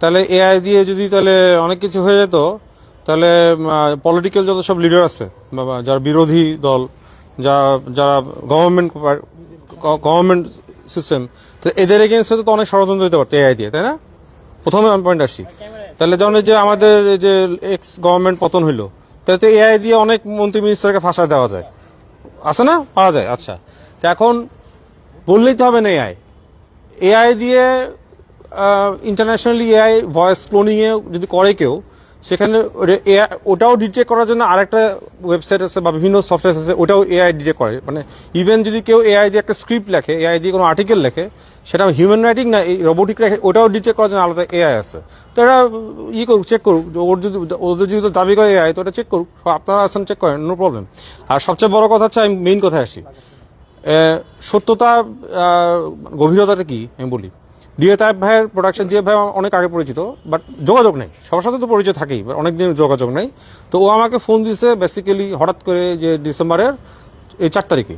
তাহলে এআই দিয়ে যদি তাহলে অনেক কিছু হয়ে যেত, তাহলে পলিটিক্যাল যত সব লিডার আছে, বাবা, যারা বিরোধী দল যারা যারা গভর্নমেন্ট গভর্নমেন্ট সিস্টেম তো এদের এগেনস্টে তো অনেক ষড়যন্ত্র দিতে পারতো এআই দিয়ে, তাই না? প্রথমে আমি পয়েন্ট আসছি। তাহলে যেমন যে আমাদের যে এক্স গভর্নমেন্ট পতন হইল, তাতে এআই দিয়ে অনেক মন্ত্রী মিনিস্টারকে ফাঁসা দেওয়া যায়। আছে না? পাওয়া যায়? আচ্ছা। তো এখন বললেই তো হবে না এআই এআই দিয়ে ইন্টারন্যাশনালি এআই ভয়েস ক্লোনিংয়ে যদি করে কেউ, সেখানে AI ওটাও ডিটেক্ট করার জন্য আরেকটা ওয়েবসাইট আছে বা বিভিন্ন সফটওয়্যার আছে, ওটাও এআই ডিটেক্ট করে। মানে ইভেন যদি কেউ এআই দিয়ে একটা স্ক্রিপ্ট লেখে এআই দিয়ে কোনো আর্টিকেল লেখে, সেটা হিউম্যান রাইটিং না, এই রোবোটিক লেখে, ওটাও ডিটেক্ট করার জন্য আলাদা এআই আছে। তো এটা ই করুক চেক করুক ওর যদি ওদের যদি দাবি করে এআই তো ওটা চেক করুক আপনারা আসেন চেক করেন নো প্রবলেম আর সবচেয়ে বড় কথা হচ্ছে, আমি মেইন কথায় আসি। সত্যতা গভীরতাটা কি? আমি বলি। ডিএ তাইব ভাইয়ের প্রোডাকশন ডিএ ভাই অনেক আগে পরিচিত বাট যোগাযোগ নেই। সবার সাথে তো পরিচয় থাকেই, but অনেক দিন যোগাযোগ নেই। তো ও আমাকে ফোন দিছে বেসিক্যালি হঠাৎ করে যে ডিসেম্বরের, এই চার তারিখে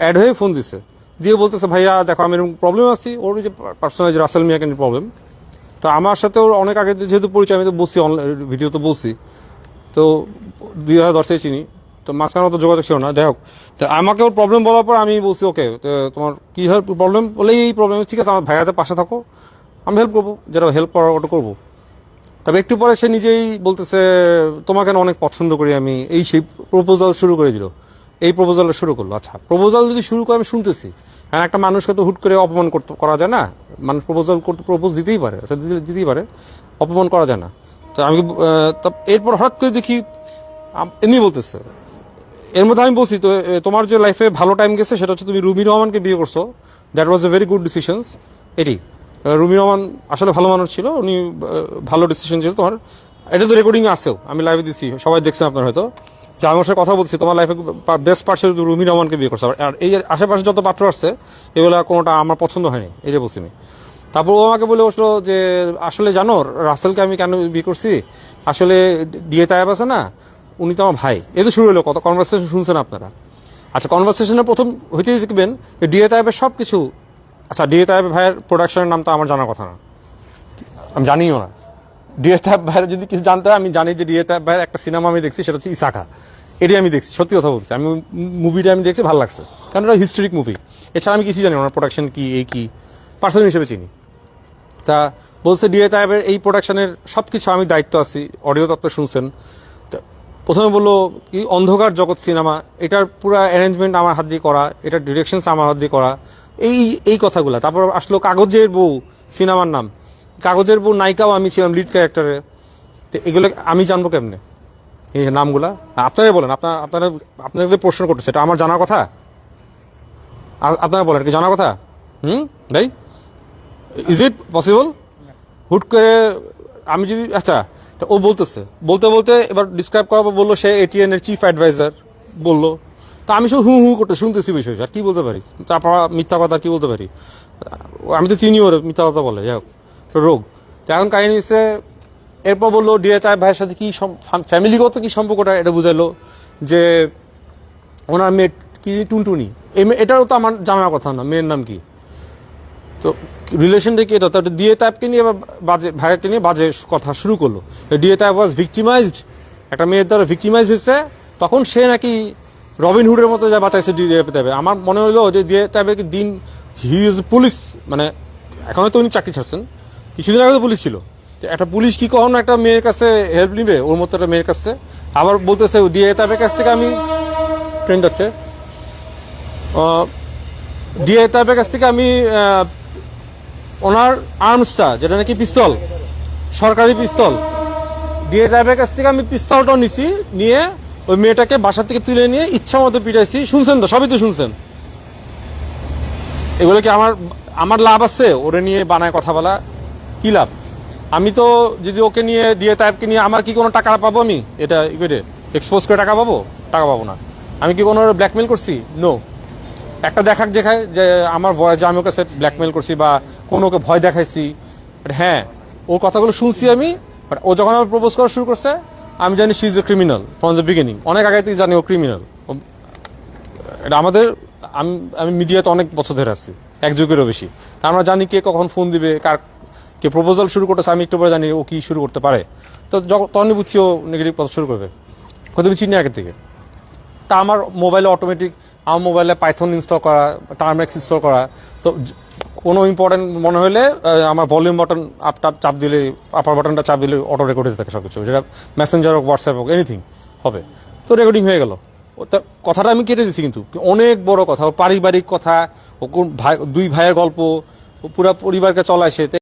অ্যাড হয়ে ফোন দিছে। দিয়ে বলতেছে, ভাইয়া, দেখো, আমি এরকম প্রবলেম আছি। ওর যে পার্সোনাল যে রাসেল মিয়াকে প্রবলেম তো আমার সাথে ওর অনেক আগে, যেহেতু পরিচয়, আমি তো বলছি অনলাইন ভিডিও তো বলছি। তো দুই হাজার দশ চিনি। তো মাঝখানে অত যোগাযোগ ছিল না। যাই হোক তো আমাকে ওর প্রবলেম বলার পর আমি বলছি ওকে তোমার কী হয় প্রবলেম বলেই এই প্রবলেম ঠিক আছে, আমার ভাইয়াদের পাশে থাকো। আমি হেল্প করব যেটা হেল্প করার ওটা করব। তবে একটু পরে সে নিজেই বলতেছে, তোমাকে অনেক পছন্দ করি আমি। এই সেই প্রপোজাল শুরু করে দিল। এই প্রপোজালটা শুরু করল। আচ্ছা প্রপোজাল যদি শুরু করে আমি শুনতেছি হ্যাঁ একটা মানুষকে তো হুট করে অপমান করতে, করা যায় না। মানুষ প্রপোজাল করতে প্রপোজ দিতেই পারে আচ্ছা দিতেই পারে। অপমান করা যায় না। তো আমি এরপর হঠাৎ করে দেখি এমনি বলতেছে এর মধ্যে আমি বলছি, তো তোমার যে লাইফে ভালো টাইম গেছে, সেটা হচ্ছে তুমি রুমি রহমানকে বিয়ে করছ। That was a very good decisions এটি রুমি রহমান আসলে ভালো মানুষ ছিল, উনি ভালো ডিসিশন ছিল তোমার। এটা তো রেকর্ডিং আছেও, আমি লাইভে দিচ্ছি সবাই দেখছেন আপনার হয়তো। যে আমার সাথে কথা বলছি, তোমার লাইফে বেস্ট পার্ট ছিল রুমি রহমানকে বিয়ে করছ। আর এই আশেপাশে যত পাত্র আসছে এগুলো কোনোটা আমার পছন্দ হয়নি যে বলছি আমি। তারপর ও আমাকে বলে বসল যে, আসলে জানো, রাসেলকে আমি কেন বিয়ে করছি? আসলে ডিএ তাইব আছে না উনি তো আমার ভাই। এ তো শুরু হলো, কত কনভারসেশন শুনছেন আপনারা? আচ্ছা কনভারসেশনের প্রথম হইতে দেখবেন যে ডিএ তাইবের সব কিছু আচ্ছা ডিএ তাইব ভাইয়ের প্রোডাকশনের নাম তো আমার জানার কথা না। আমি জানিও না। ডিএ তাইব ভাইয়ের যদি কিছু জানতে হয়, আমি জানি যে ডিএ তাইব ভাইয়ের একটা সিনেমা আমি দেখছি, সেটা হচ্ছে ইসাকা। এটি আমি দেখছি, সত্যি কথা বলছি। আমি মুভিটা আমি দেখছি, ভালো লাগছে। কারণ এটা হিস্ট্রিক মুভি এছাড়া আমি কিছু জানি ওনার প্রোডাকশন কি, এই কি। পার্সন হিসেবে চিনি। তা বলছে ডিএ তাইবের এই প্রোডাকশনের সব কিছু আমি দায়িত্ব আছি অডিও তত্ত্ব শুনছেন। প্রথমে বলল, কি অন্ধকার জগৎ সিনেমা, এটার পুরো অ্যারেঞ্জমেন্ট আমার হাত দিয়ে করা, এটার ডিরেকশনস আমার হাত দিয়ে করা। এই এই কথাগুলো। তারপর আসলো কাগজের বউ, সিনেমার নাম। কাগজের বউ নায়িকাও আমি ছিলাম লিড ক্যারেক্টারে তো এগুলো আমি জানব কেমনে? এই নামগুলা। আপনারাই বলেন, আপনার, আপনারা, আপনাদের প্রশ্ন করতেছে, এটা আমার জানার কথা? আপনারা বলেন, কি জানার কথা? হুম, ভাই? ইজ ইট পসিবল হুট করে আমি যদি আচ্ছা তা ও বলতেছে। বলতে বলতে এবার ডিসক্রাইব করার পর বলল সে এটিএন এর চিফ অ্যাডভাইজার বলল। তা আমি শুধু হু হু করতে, শুনতেছি বিষয়টা আর কি বলতে পারি? তারপর মিথ্যা কথা কি বলতে পারি? আমি তো চিনি ওর, মিথ্যা কথা বলে, যাই হোক তো রোগ। তো এখন কাহিনী হচ্ছে, এরপর বলল, ডিএ তাই ভাইয়ের সাথে কী ফ্যামিলিগত কি সম্পর্কটা? এটা বুঝাইলো যে ওনার মেয়ে কি, টুনটুনি। এটাও তো আমার জানার কথা না, মেয়ের নাম কি? তো রিলেশনটা কি এটা তো একটা ডিএ টাইপকে নিয়ে এবার বাজে, ভাইয়াকে নিয়ে বাজে কথা শুরু করল। ডিএ টাইপ ওয়াজ ভিক্টিমাইজড একটা মেয়ের দ্বারা ভিক্টিমাইজ হয়েছে। তখন সে নাকি রবিনহুডের মতো যা বাঁচাইছে ডিএ টাইপে আমার মনে হলো যে ডিএ টাইপের কি দিন হি ইজ পুলিশ মানে এখন তো উনি চাকরি ছাড়ছেন। কিছুদিন আগে তো পুলিশ ছিল। একটা পুলিশ কি কখনো একটা মেয়ের কাছে হেল্প নিবে? ওর মতো একটা মেয়ের কাছে। আবার বলতেছে ডিএ টাইপের কাছ থেকে আমি ট্রেন যাচ্ছে ডিএ টাইপের কাছ থেকে আমি ওনার আর্মসটা, যেটা নাকি পিস্তল, সরকারি পিস্তল। ডিএ টাইপের কাছ থেকে আমি পিস্তলটাও নিছি, নিয়ে ওই মেয়েটাকে বাসা থেকে তুলে নিয়ে ইচ্ছা মতো পিটাইছি। শুনছেন তো? সবই তো শুনছেন। এগুলো কি আমার আমার লাভ আছে? ওরে নিয়ে বানায় কথা বলা। কি লাভ? আমি তো যদি ওকে নিয়ে, দিয়ে টাইপকে নিয়ে আমার কি কোনো টাকা পাবো আমি? এটা এক্সপোজ করে টাকা পাবো? টাকা পাবো না। আমি কি কোনো ব্ল্যাকমেল করছি? নো একটা দেখাক দেখায় যে আমার ভয় যে আমি ওকে ব্ল্যাকমেল করছি বা কোনো ওকে ভয় দেখাইছি। হ্যাঁ ওর কথাগুলো শুনছি আমি বাট ও যখন আমার প্রপোজ করা শুরু করছে, আমি জানি she is a criminal from the beginning অনেক আগে থেকে জানি ও ক্রিমিনাল এটা আমাদের, আমি আমি মিডিয়াতে অনেক বছর ধরে আছি, এক যুগেরও বেশি। তা আমরা জানি কে কখন ফোন দিবে, কার, কে প্রপোজাল শুরু করতেছে, আমি একটু পরে জানি ও কি শুরু করতে পারে। তো তখনই বুঝছি ও নেগেটিভ কথা শুরু করবে। হয়তো আমি চিনি আগে থেকে। তা আমার মোবাইলে অটোমেটিক আমার মোবাইলে পাইথন ইনস্টল করা টার্মেক্স ইনস্টল করা। তো কোনো ইম্পর্টেন্ট মনে হলে আমার ভলিউম বাটন আপ টাপ চাপ দিলে আপার বাটনটা চাপ দিলে অটো রেকর্ড হতে থাকে সব কিছু যেটা মেসেঞ্জার হোক হোয়াটসঅ্যাপ হোক এনিথিং হবে। তো রেকর্ডিং হয়ে গেল। ও, তা- কথাটা আমি কেটে দিচ্ছি কিন্তু। অনেক বড় কথা পারিবারিক কথা দুই ভাইয়ের গল্প পুরা পরিবারকে চলায় সে।